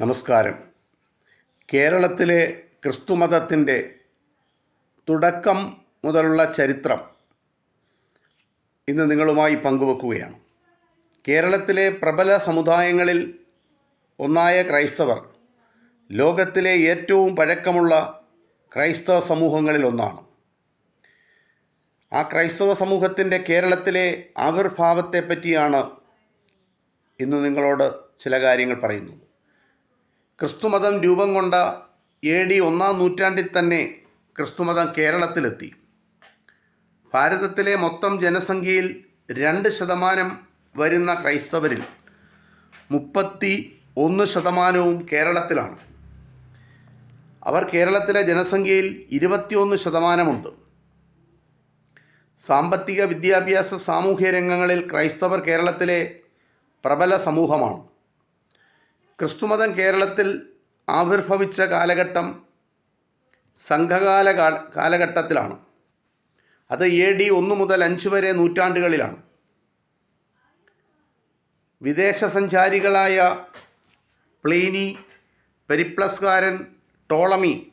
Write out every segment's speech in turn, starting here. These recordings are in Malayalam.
നമസ്കാരം. കേരളത്തിലെ ക്രിസ്തുമതത്തിന്റെ തുടക്കം മുതലുള്ള ചരിത്രം ഇന്ന് നിങ്ങളുമായി പങ്കുവെക്കുകയാണ്. കേരളത്തിലെ പ്രബല സമുദായങ്ങളിൽ ഒന്നായ ക്രൈസ്തവർ ലോകത്തിലെ ഏറ്റവും പഴക്കമുള്ള ക്രൈസ്തവ സമൂഹങ്ങളിൽ ഒന്നാണ്. ആ ക്രൈസ്തവ സമൂഹത്തിന്റെ കേരളത്തിലെ ആവിർഭാവത്തെപ്പറ്റിയാണ് ഇന്ന് നിങ്ങളോട് ചില കാര്യങ്ങൾ പറയുന്നത്. ക്രിസ്തുമതം രൂപം കൊണ്ട എ ഡി ഒന്നാം നൂറ്റാണ്ടിൽ തന്നെ ക്രിസ്തുമതം കേരളത്തിലെത്തി. ഭാരതത്തിലെ മൊത്തം ജനസംഖ്യയിൽ രണ്ട് ശതമാനം വരുന്ന ക്രൈസ്തവരിൽ മുപ്പത്തി ഒന്ന് ശതമാനവും കേരളത്തിലാണ്. അവർ കേരളത്തിലെ ജനസംഖ്യയിൽ ഇരുപത്തിയൊന്ന് ശതമാനമുണ്ട്. സാമ്പത്തിക വിദ്യാഭ്യാസ സാമൂഹ്യ രംഗങ്ങളിൽ ക്രൈസ്തവർ കേരളത്തിലെ പ്രബല സമൂഹമാണ്. ക്രിസ്തുമതം കേരളത്തിൽ ആവിർഭവിച്ച കാലഘട്ടം സംഘകാല കാലഘട്ടത്തിലാണ്. അത് എ ഡി ഒന്ന് മുതൽ അഞ്ച് വരെ നൂറ്റാണ്ടുകളിലാണ്. വിദേശ സഞ്ചാരികളായ പ്ലീനി പെരിപ്ലസ്കാരൻ ടോളമി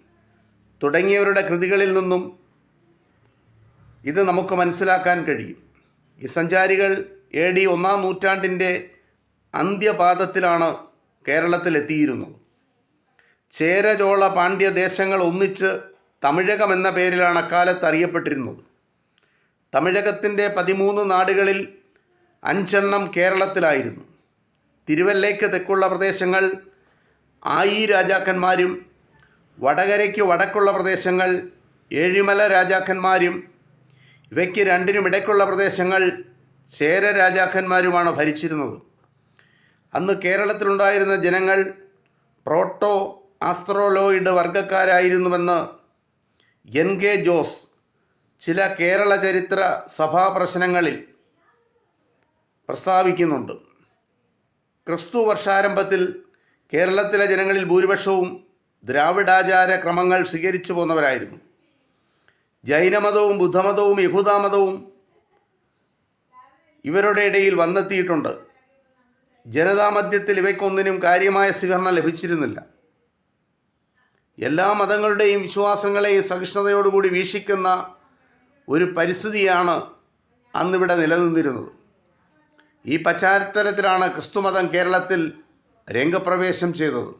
തുടങ്ങിയവരുടെ കൃതികളിൽ നിന്നും ഇത് നമുക്ക് മനസ്സിലാക്കാൻ കഴിയും. ഈ സഞ്ചാരികൾ എ ഡി ഒന്നാം നൂറ്റാണ്ടിന്റെ അന്ത്യപാദത്തിലാണ് കേരളത്തിലെത്തിയിരുന്നത് ചേരചോള പാണ്ഡ്യ ദേശങ്ങൾ ഒന്നിച്ച് തമിഴകം എന്ന പേരിലാണ് അക്കാലത്ത് അറിയപ്പെട്ടിരുന്നത്. തമിഴകത്തിന്റെ പതിമൂന്ന് നാടുകളിൽ അഞ്ചെണ്ണം കേരളത്തിലായിരുന്നു. തിരുവല്ലയ്ക്ക് തെക്കുള്ള പ്രദേശങ്ങൾ ആയി രാജാക്കന്മാരും വടകരയ്ക്ക് വടക്കുള്ള പ്രദേശങ്ങൾ ഏഴിമല രാജാക്കന്മാരും ഇവയ്ക്ക് രണ്ടിനും ഇടയ്ക്കുള്ള പ്രദേശങ്ങൾ ചേര രാജാക്കന്മാരുമാണ് ഭരിച്ചിരുന്നത്. അന്ന് കേരളത്തിലുണ്ടായിരുന്ന ജനങ്ങൾ പ്രോട്ടോ ആസ്ട്രോലോയിഡ് വർഗക്കാരായിരുന്നുവെന്ന് എൻ കെ ജോസ് ചില കേരള ചരിത്ര സഭാ പ്രശ്നങ്ങളിൽ പ്രസ്താവിക്കുന്നുണ്ട്. ക്രിസ്തു വർഷാരംഭത്തിൽ കേരളത്തിലെ ജനങ്ങളിൽ ഭൂരിപക്ഷവും ദ്രാവിഡാചാര ക്രമങ്ങൾ സ്വീകരിച്ചു പോന്നവരായിരുന്നു. ജൈനമതവും ബുദ്ധമതവും യഹൂദാമതവും ഇവരുടെ ഇടയിൽ വന്നെത്തിയിട്ടുണ്ട്. ജനതാമധ്യത്തിൽ ഇവയ്ക്കൊന്നിനും കാര്യമായ സ്വീകരണം ലഭിച്ചിരുന്നില്ല. എല്ലാ മതങ്ങളുടെയും വിശ്വാസങ്ങളെയും സഹിഷ്ണുതയോടുകൂടി വീക്ഷിക്കുന്ന ഒരു പരിസ്ഥിതിയാണ് അന്നിവിടെ നിലനിന്നിരുന്നത്. ഈ പശ്ചാത്തലത്തിലാണ് ക്രിസ്തുമതം കേരളത്തിൽ രംഗപ്രവേശം ചെയ്തത്.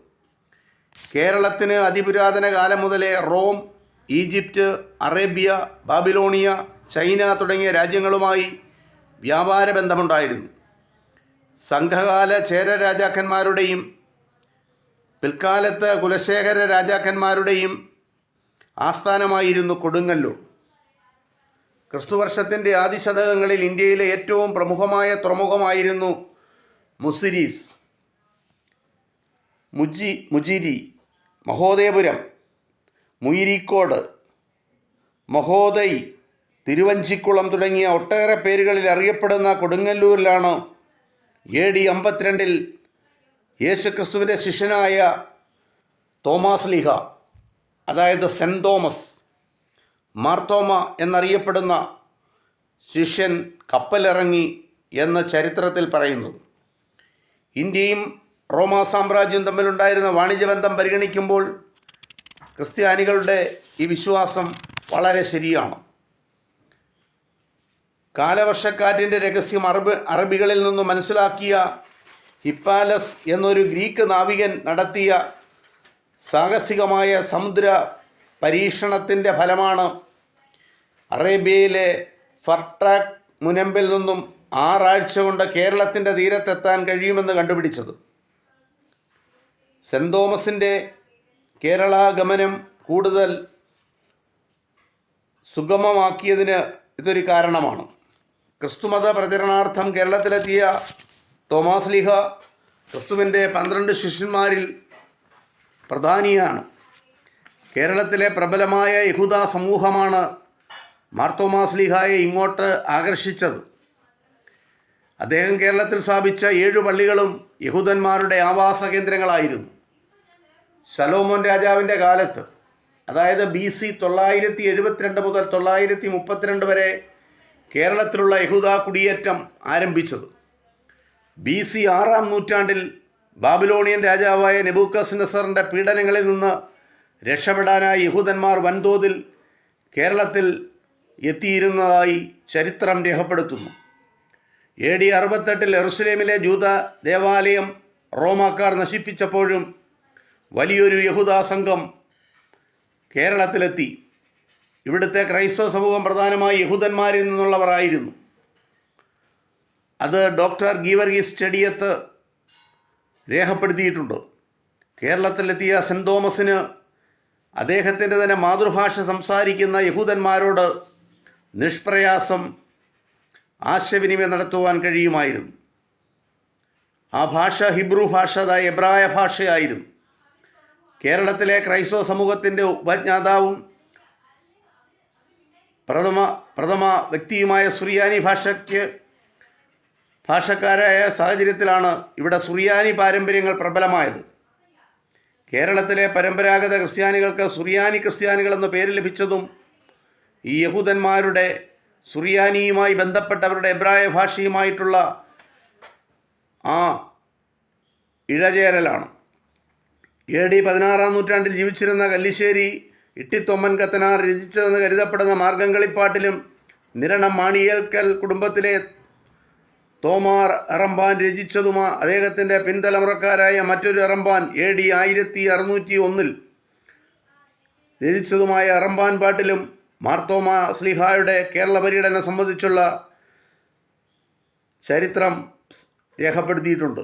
കേരളത്തിന് അതിപുരാതന കാലം മുതലേ Rome Egypt Arabia Babylonia China തുടങ്ങിയ രാജ്യങ്ങളുമായി വ്യാപാര ബന്ധമുണ്ടായിരുന്നു. സംഘകാല ചേര രാജാക്കന്മാരുടെയും പിൽക്കാലത്ത് കുലശേഖര രാജാക്കന്മാരുടെയും ആസ്ഥാനമായിരുന്നു കൊടുങ്ങല്ലൂർ. ക്രിസ്തുവർഷത്തിന്റെ ആദ്യശതകങ്ങളിൽ ഇന്ത്യയിലെ ഏറ്റവും പ്രമുഖമായ തുറമുഖമായിരുന്നു മുസിരീസ്. മുജി മുജിരി മഹോദയപുരം മുയിരിക്കോട് മഹോദൈ തിരുവഞ്ചിക്കുളം തുടങ്ങിയ ഒട്ടേറെ പേരുകളിൽ അറിയപ്പെടുന്ന കൊടുങ്ങല്ലൂരിലാണ് എ ഡി അമ്പത്തിരണ്ടിൽ യേശുക്രിസ്തുവിന്റെ ശിഷ്യനായ തോമാസ് ലീഹ അതായത് സെന്റ് തോമസ് മാർത്തോമ എന്നറിയപ്പെടുന്ന ശിഷ്യൻ കപ്പലിറങ്ങി എന്ന ചരിത്രത്തിൽ പറയുന്നു. ഇന്ത്യയും റോമാ സാമ്രാജ്യവും തമ്മിലുണ്ടായിരുന്ന വാണിജ്യബന്ധം പരിഗണിക്കുമ്പോൾ ക്രിസ്ത്യാനികളുടെ ഈ വിശ്വാസം വളരെ ശരിയാണ്. കാലവർഷക്കാറ്റിന്റെ രഹസ്യം അറബ് അറബികളിൽ നിന്ന് മനസ്സിലാക്കിയ ഹിപ്പാലസ് എന്നൊരു ഗ്രീക്ക് നാവികൻ നടത്തിയ സാഹസികമായ സമുദ്ര പരീക്ഷണത്തിന്റെ ഫലമാണ് അറേബ്യയിലെ ഫർട്രാക് മുനമ്പിൽ നിന്നും ആറാഴ്ച കൊണ്ട് കേരളത്തിന്റെ തീരത്തെത്താൻ കഴിയുമെന്ന് കണ്ടുപിടിച്ചത്. സെന്റ് തോമസിന്റെ കേരളാഗമനം കൂടുതൽ സുഗമമാക്കിയതിന് ഇതൊരു കാരണമാണ്. ക്രിസ്തുമത പ്രചരണാർത്ഥം കേരളത്തിലെത്തിയ തോമാസ് ലീഹ ക്രിസ്തുവിന്റെ പന്ത്രണ്ട് ശിഷ്യന്മാരിൽ പ്രധാനിയാണ്. കേരളത്തിലെ പ്രബലമായ യഹൂദ സമൂഹമാണ് മാർത്തോമാസ് ലീഹായെ ഇങ്ങോട്ട് ആകർഷിച്ചത്. അദ്ദേഹം കേരളത്തിൽ സ്ഥാപിച്ച ഏഴു പള്ളികളും യഹൂദന്മാരുടെ ആവാസ കേന്ദ്രങ്ങളായിരുന്നു. ശലോമോൻ രാജാവിന്റെ കാലത്ത് അതായത് ബി സി തൊള്ളായിരത്തി എഴുപത്തിരണ്ട് മുതൽ തൊള്ളായിരത്തി മുപ്പത്തിരണ്ട് വരെ കേരളത്തിലുള്ള യഹൂദ കുടിയേറ്റം ആരംഭിച്ചത്. ബി സി ആറാം നൂറ്റാണ്ടിൽ ബാബിലോണിയൻ രാജാവായ നെബൂക്കസ് നസറിന്റെ പീഡനങ്ങളിൽ നിന്ന് രക്ഷപ്പെടാനായി യഹൂദന്മാർ വൻതോതിൽ കേരളത്തിൽ എത്തിയിരുന്നതായി ചരിത്രം രേഖപ്പെടുത്തുന്നു. എ ഡി അറുപത്തെട്ടിൽ എറുസലേമിലെ ജൂത ദേവാലയം റോമാക്കാർ നശിപ്പിച്ചപ്പോഴും വലിയൊരു യഹൂദ സംഘം കേരളത്തിലെത്തി. ഇവിടുത്തെ ക്രൈസ്തവ സമൂഹം പ്രധാനമായി യഹൂദന്മാരിൽ നിന്നുള്ളവരായിരുന്നു. അത് ഡോക്ടർ ഗീവർഗീസ് സ്റ്റഡിയത്ത് രേഖപ്പെടുത്തിയിട്ടുണ്ട്. കേരളത്തിലെത്തിയ സെന്റ് തോമസിന് അദ്ദേഹത്തിന്റെ തന്നെ മാതൃഭാഷ സംസാരിക്കുന്ന യഹൂദന്മാരോട് നിഷ്പ്രയാസം ആശയവിനിമയം നടത്തുവാൻ കഴിയുമായിരുന്നു. ആ ഭാഷ ഹിബ്രു ഭാഷ അതായത് എബ്രായ ഭാഷയായിരുന്നു. കേരളത്തിലെ ക്രൈസ്തവ സമൂഹത്തിന്റെ ഉപജ്ഞാതാവും പ്രഥമ പ്രഥമ വ്യക്തിയുമായ സുറിയാനി ഭാഷയ്ക്ക് ഭാഷക്കാരായ സാഹചര്യത്തിലാണ് ഇവിടെ സുറിയാനി പാരമ്പര്യങ്ങൾ പ്രബലമായത്. കേരളത്തിലെ പരമ്പരാഗത ക്രിസ്ത്യാനികൾക്ക് സുറിയാനി ക്രിസ്ത്യാനികൾ എന്ന പേര് ലഭിച്ചതും ഈ യഹൂദന്മാരുടെ സുറിയാനിയുമായി ബന്ധപ്പെട്ടവരുടെ എബ്രായ ഭാഷയുമായിട്ടുള്ള ആ ഇഴചേരലാണ്. എ ഡി പതിനാറാം നൂറ്റാണ്ടിൽ ജീവിച്ചിരുന്ന കല്ലിശ്ശേരി ഇട്ടിത്തൊമ്മൻ കത്തനാർ രചിച്ചതെന്ന് കരുതപ്പെടുന്ന മാർഗംകളിപ്പാട്ടിലും നിരണം മാണിയേൽക്കൽ കുടുംബത്തിലെ തോമാർ അറമ്പാൻ രചിച്ചതുമാ. അദ്ദേഹത്തിന്റെ പിൻതലമുറക്കാരായ മറ്റൊരു അറമ്പാൻ എ ഡി ആയിരത്തി അറുന്നൂറ്റി ഒന്നിൽ രചിച്ചതുമായ അറമ്പാൻ പാട്ടിലും മാർത്തോമ സ്ലിഹായുടെ കേരള പര്യടനം സംബന്ധിച്ചുള്ള ചരിത്രം രേഖപ്പെടുത്തിയിട്ടുണ്ട്.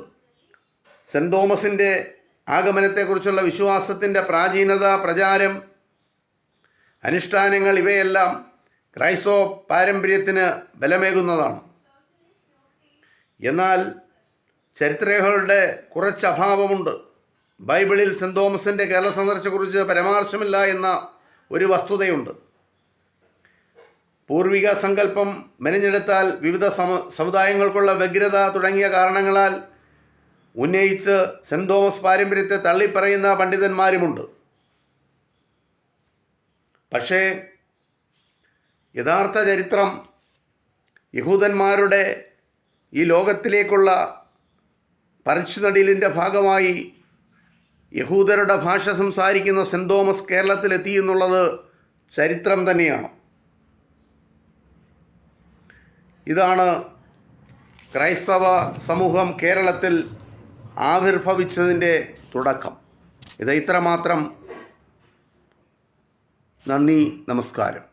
സെന്റ് തോമസിന്റെ ആഗമനത്തെക്കുറിച്ചുള്ള വിശ്വാസത്തിന്റെ പ്രാചീനത പ്രചാരം അനുഷ്ഠാനങ്ങൾ ഇവയെല്ലാം ക്രൈസ്തവ പാരമ്പര്യത്തിന് ബലമേകുന്നതാണ്. എന്നാൽ ചരിത്രരേഖകളുടെ കുറച്ച് അഭാവമുണ്ട്. ബൈബിളിൽ സെന്റ് തോമസിന്റെ കേരള സന്ദർശനത്തെക്കുറിച്ച് പരാമർശമില്ല എന്ന ഒരു വസ്തുതയുണ്ട്. പൂർവിക സങ്കല്പം മെനഞ്ഞെടുത്താൽ വിവിധ സമ സമുദായങ്ങൾക്കുള്ള വ്യഗ്രത തുടങ്ങിയ കാരണങ്ങളാൽ ഉന്നയിച്ച് സെന്റ് തോമസ് പാരമ്പര്യത്തെ തള്ളിപ്പറയുന്ന പണ്ഡിതന്മാരുമുണ്ട്. പക്ഷേ യഥാർത്ഥ ചരിത്രം യഹൂദന്മാരുടെ ഈ ലോകത്തിലേക്കുള്ള പറിച്ചുനടിലിന്റെ ഭാഗമായി യഹൂദരുടെ ഭാഷ സംസാരിക്കുന്ന സെന്റ് തോമസ് കേരളത്തിലെത്തി എന്നുള്ളത് ചരിത്രം തന്നെയാണ്. ഇതാണ് ക്രൈസ്തവ സമൂഹം കേരളത്തിൽ ആവിർഭവിച്ചതിന്റെ തുടക്കം. ഇത് ഇത്രമാത്രം നന്ദി നമസ്കാരം.